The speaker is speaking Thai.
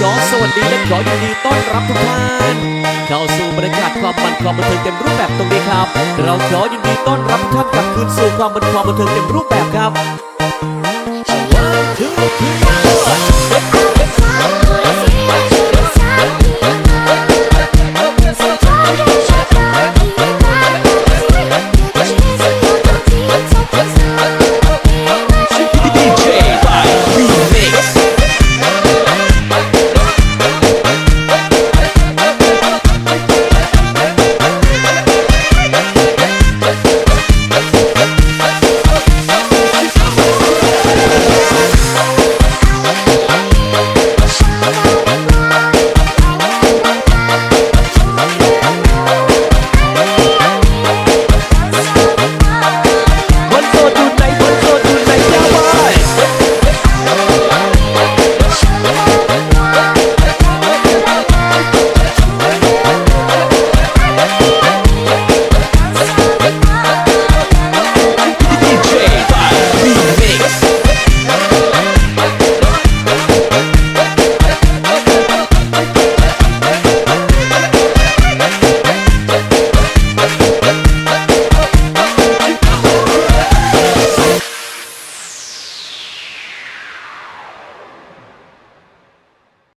ขอสวัสดีและขอยินดีต้อนรับทุกท่านเข้าสู่บรรยากาศความมันความบันเทิงเต็มรูปแบบตรงนี้ครับ เราขอยินดีต้อนรับทุกท่านกลับคืนสู่ความมันความบันเทิงเต็มรูปแบบครับ